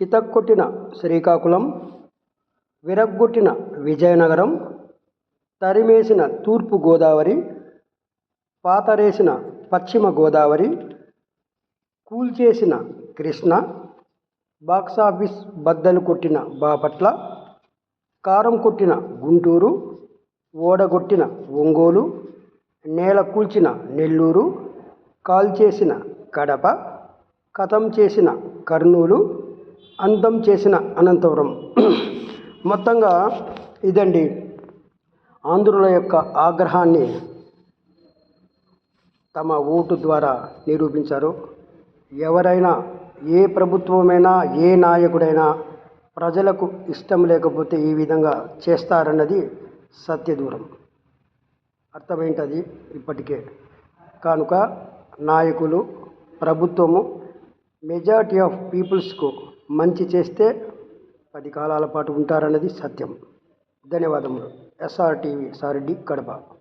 చితక్కొట్టిన శ్రీకాకుళం విరగ్గొట్టిన విజయనగరం తరిమేసిన తూర్పు గోదావరి పాతరేసిన పశ్చిమ గోదావరి కూల్చేసిన కృష్ణ బాక్సాఫీస్ బద్దలు కొట్టిన బాపట్ల కారం కొట్టిన గుంటూరు ఓడగొట్టిన ఒంగోలు నేల కూల్చిన నెల్లూరు కాల్చేసిన కడప కథం చేసిన కర్నూలు అంతం చేసిన అనంతపురం మొత్తంగా ఇదండి ఆంధ్రుల యొక్క ఆగ్రహాన్ని తమ ఓటు ద్వారా నిరూపించారు. ఎవరైనా ఏ ప్రభుత్వమైనా ఏ నాయకుడైనా ప్రజలకు ఇష్టం లేకపోతే ఈ విధంగా చేస్తారన్నది సత్యదూరం అర్థమైంటుంది ఇప్పటికే. కనుక నాయకులు ప్రభుత్వము మెజారిటీ ఆఫ్ పీపుల్స్కు మంచి చేస్తే పది కాలాల పాటు ఉంటారన్నది సత్యం. ధన్యవాదములు. ఎస్ఆర్టీవీ సారిడి కడప.